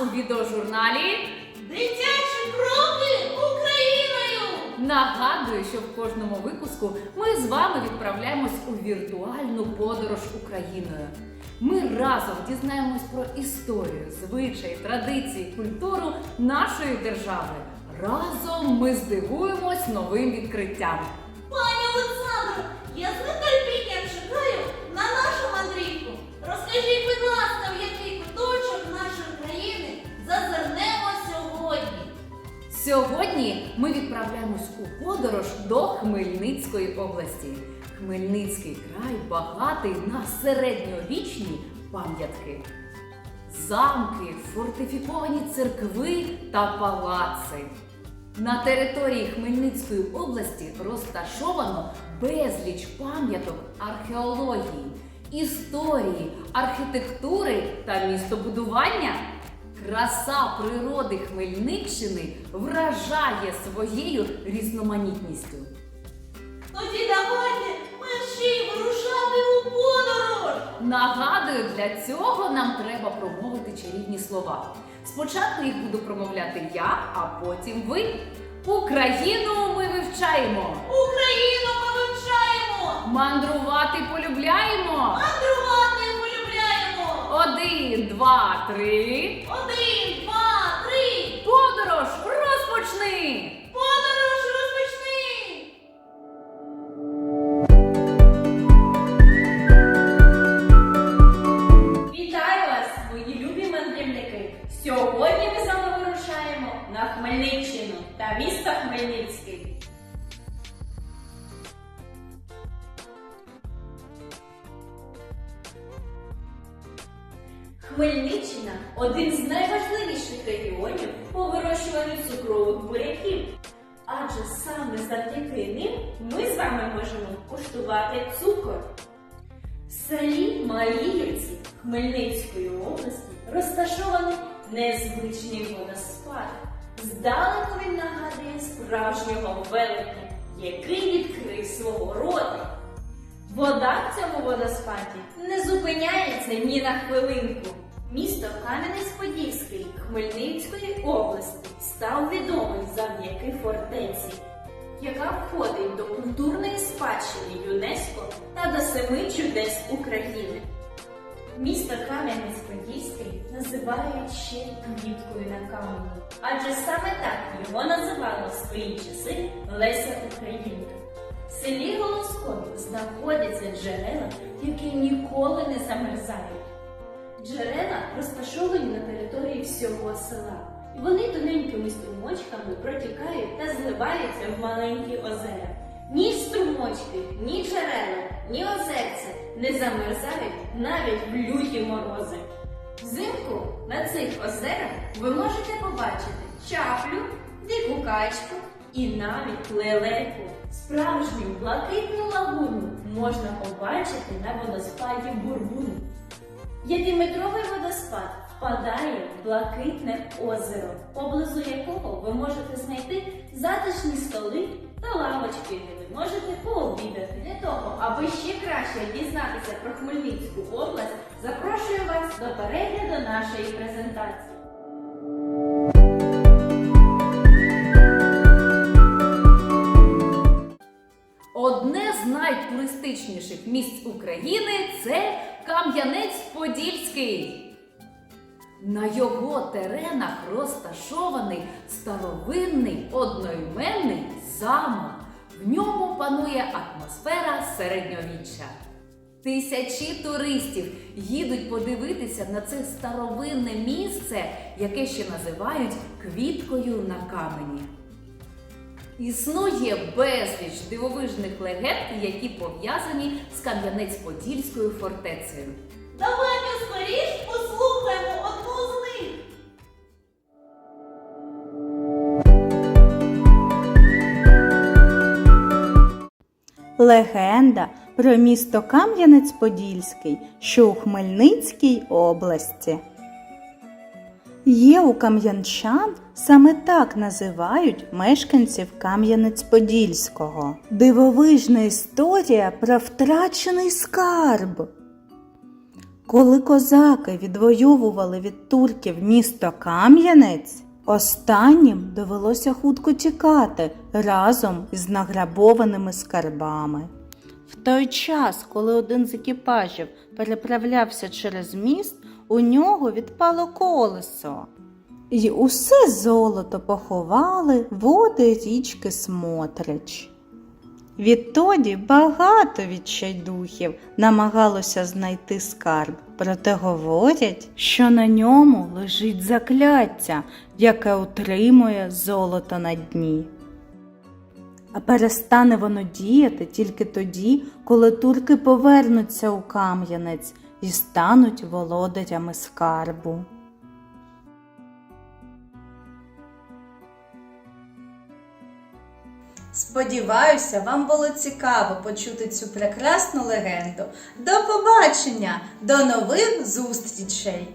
у відеожурналі. Дитячі кроки Україною! Нагадую, що в кожному випуску ми з вами відправляємось у віртуальну подорож Україною. Ми разом дізнаємось про історію, звичаї, традиції, культуру нашої держави. Разом ми здивуємось новим відкриттям. Пані Олександро, я з нетерпінням чекаю на нашу мандрівку. Розкажіть, Сьогодні ми відправляємось у подорож до Хмельницької області. Хмельницький край багатий на середньовічні пам'ятки. Замки, фортифіковані церкви та палаци. На території Хмельницької області розташовано безліч пам'яток археології, історії, архітектури та містобудування. Краса природи Хмельниччини вражає своєю різноманітністю. Тоді давайте ми ще й вирушати у подорож! Нагадую, для цього нам треба промовити чарівні слова. Спочатку їх буду промовляти я, а потім ви. Україну ми вивчаємо, Україну ми вивчаємо! мандрувати полюбляємо. Мандрувати! Один, два, три. Один, два, три! Подорож розпочни! Хмельниччина один з найважливіших регіонів по вирощуванню цукрових буряків. Адже саме завдяки ним ми з вами можемо куштувати цукор. В селі Маліївці Хмельницької області розташований незвичний водоспад. Здалеку він нагадує справжнього велетня, який відкрив свого рота. Вода в цьому водоспаді не зупиняється ні на хвилинку. Місто Кам'янець-Подільський Хмельницької області став відомий завдяки фортеці, яка входить до культурної спадщини ЮНЕСКО та до семи чудес України. Місто Кам'янець-Подільський називають ще квіткою на камені, адже саме так його називала в свої часи Леся Українка. В селі Голоскові знаходяться джерела, які ніколи не замерзають. Джерела розташовані на території всього села. Вони тоненькими струмочками протікають та зливаються в маленькі озера. Ні струмочки, ні джерела, ні озерця не замерзають навіть в люті морози. Взимку на цих озерах ви можете побачити чаплю, дику качку і навіть лелеку. Справжню блакитну лагуну можна побачити на водоспаді Бурбун. П'ятиметровий водоспад впадає в блакитне озеро, поблизу якого ви можете знайти затишні столи та лавочки, де ви можете пообідати. Для того, аби ще краще дізнатися про Хмельницьку область, запрошую вас до перегляду нашої презентації. Одне з найтуристичніших місць України це Кам'янець-Подільський. На його теренах розташований старовинний одноіменний замок. В ньому панує атмосфера середньовіччя. Тисячі туристів їдуть подивитися на це старовинне місце, яке ще називають квіткою на камені. Існує безліч дивовижних легенд, які пов'язані з Кам'янець-Подільською фортецею. Давайте скоріш послухаємо одну з них. Легенда про місто Кам'янець-Подільський, що у Хмельницькій області. Є у кам'янчан саме так називають мешканців Кам'янець-Подільського. Дивовижна історія про втрачений скарб. Коли козаки відвоювали від турків місто Кам'янець, останнім довелося хутко тікати разом із награбованими скарбами. В той час, коли один з екіпажів переправлявся через міст, у нього відпало колесо. І усе золото поховали води річки Смотрич. Відтоді багато відчайдухів намагалося знайти скарб, проте говорять, що на ньому лежить закляття, яке утримує золото на дні. А перестане воно діяти тільки тоді, коли турки повернуться у Кам'янець і стануть володарями скарбу. Сподіваюся, вам було цікаво почути цю прекрасну легенду. До побачення! До нових зустрічей!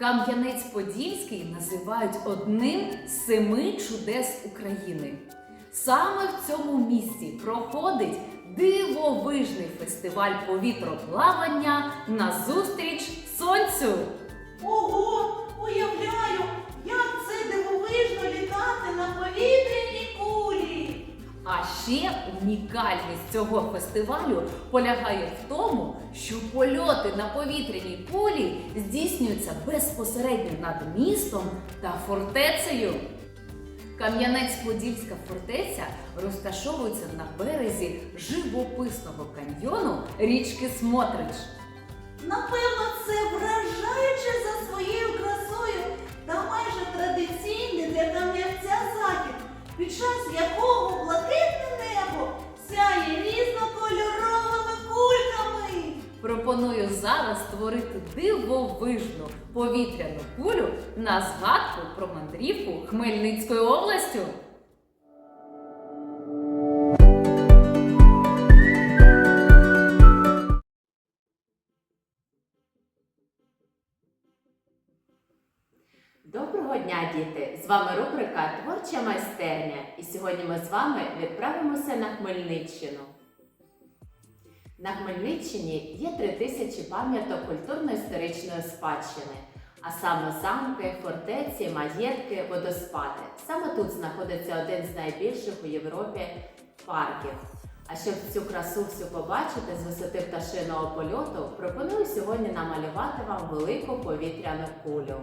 Кам'янець-Подільський називають одним з семи чудес України. Саме в цьому місці проходить дивовижний фестиваль повітроплавання на зустріч сонцю. Ого, уявляю, як це дивовижно літати на повітряній кулі. А ще унікальність цього фестивалю полягає в тому, що польоти на повітряній кулі здійснюються безпосередньо над містом та фортецею. Кам'янець-Подільська фортеця розташовується на березі живописного каньйону річки Смотрич. Напевно, це вражаюче за своєю красою та майже традиційний для кам'янця захід, під час якого блакитне небо сяє різнокольоровими кульками. Пропоную зараз створити дивовижну повітряну кулю на згадку про мандрівку Хмельницькою областю. Доброго дня, діти! З вами рубрика Творча майстерня. І сьогодні ми з вами відправимося на Хмельниччину. На Хмельниччині є три тисячі пам'яток культурно-історичної спадщини, а саме замки, фортеці, маєтки, водоспади. Саме тут знаходиться один з найбільших у Європі парків. А щоб цю красу всю побачити з висоти пташиного польоту, пропоную сьогодні намалювати вам велику повітряну кулю.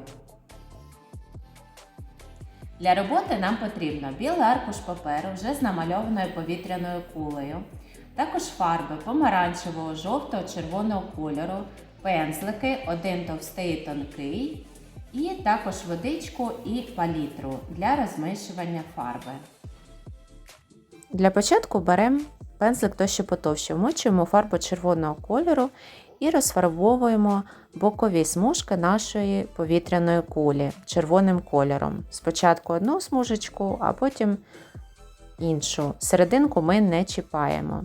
Для роботи нам потрібно білий аркуш паперу вже з намальованою повітряною кулею, також фарби помаранчевого, жовтого, червоного кольору, пензлики, один товстий і тонкий, і також водичку і палітру для розмішування фарби. Для початку беремо пензлик то, що потовще, вмочуємо фарбу червоного кольору і розфарбовуємо бокові смужки нашої повітряної кулі червоним кольором. Спочатку одну смужечку, а потім іншу. Серединку ми не чіпаємо.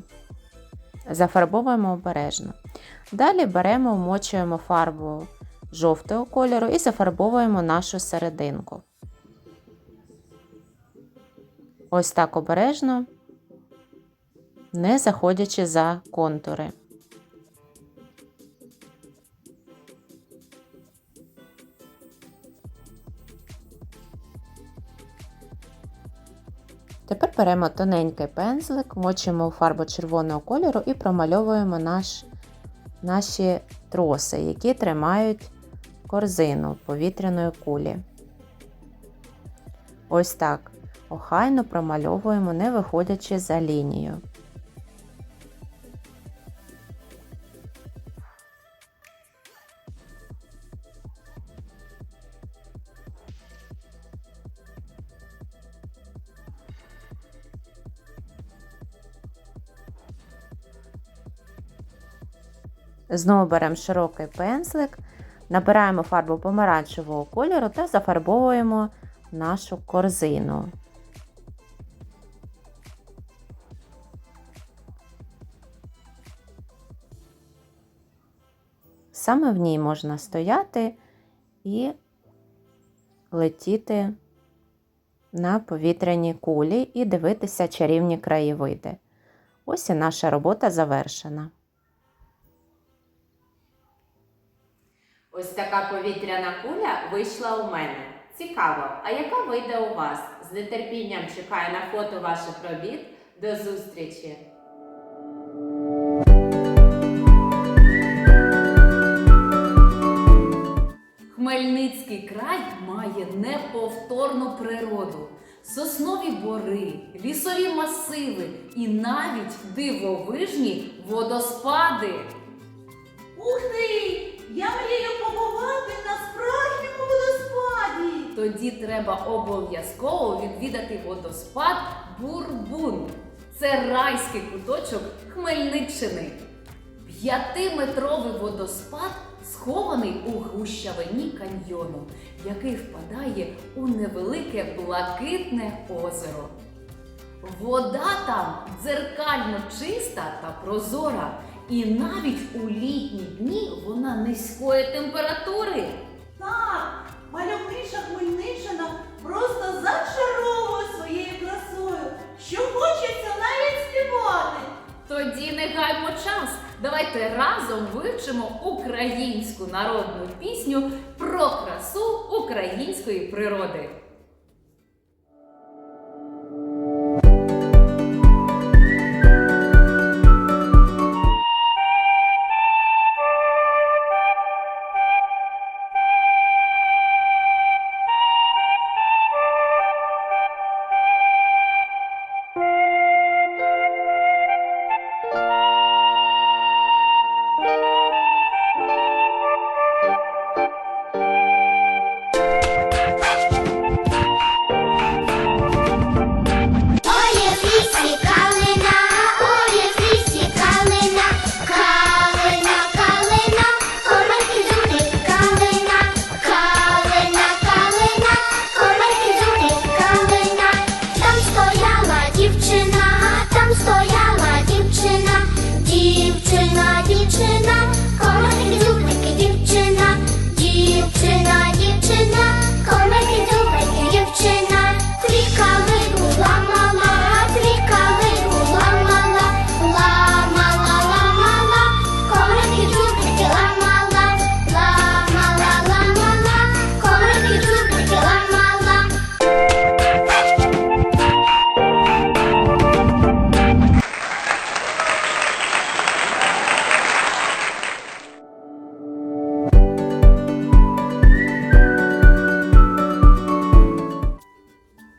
Зафарбовуємо обережно. Далі беремо, вмочуємо фарбу жовтого кольору і зафарбовуємо нашу серединку. Ось так обережно, не заходячи за контури. Тепер беремо тоненький пензлик, мочимо фарбу червоного кольору і промальовуємо наш, наші троси, які тримають корзину повітряної кулі. Ось так. Охайно промальовуємо, не виходячи за лінію. Знову беремо широкий пензлик, набираємо фарбу помаранчевого кольору та зафарбовуємо нашу корзину. Саме в ній можна стояти і летіти на повітряній кулі і дивитися чарівні краєвиди. Ось і наша робота завершена. Ось така повітряна куля вийшла у мене. Цікаво, а яка вийде у вас? З нетерпінням чекаю на фото ваших робіт. До зустрічі! Хмельницький край має неповторну природу. Соснові бори, лісові масиви і навіть дивовижні водоспади. Ух ти! Я мрію побувати на справжньому водоспаді! Тоді треба обов'язково відвідати водоспад Бурбун. Це райський куточок Хмельниччини. П'ятиметровий водоспад схований у гущавині каньйону, який впадає у невелике блакитне озеро. Вода там дзеркально чиста та прозора, і навіть у літні дні вона низької температури. Так, мальовнича Хмельниччина просто зачаровує своєю красою, що хочеться навіть співати. Тоді не гаймо час. Давайте разом вивчимо українську народну пісню про красу української природи.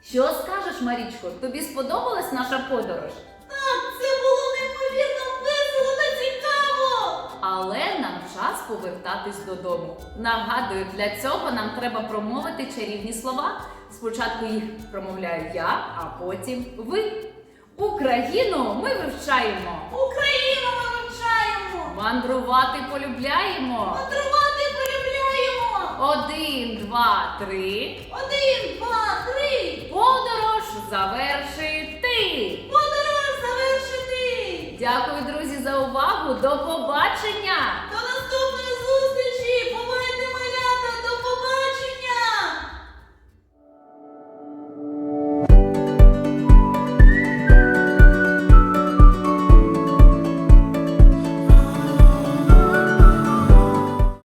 Що скажеш, Марічко? Тобі сподобалась наша подорож? Так, це було неймовірно весело та цікаво! Але нам час повертатись додому. Нагадую, для цього нам треба промовити чарівні слова. Спочатку їх промовляю я, а потім ви. Україну ми вивчаємо. Україну ми вивчаємо! Мандрувати полюбляємо. Мандрувати! Один, два, три. Один, два, три! Подорож завершити. Подорож завершити! Дякую, друзі, за увагу. До побачення! До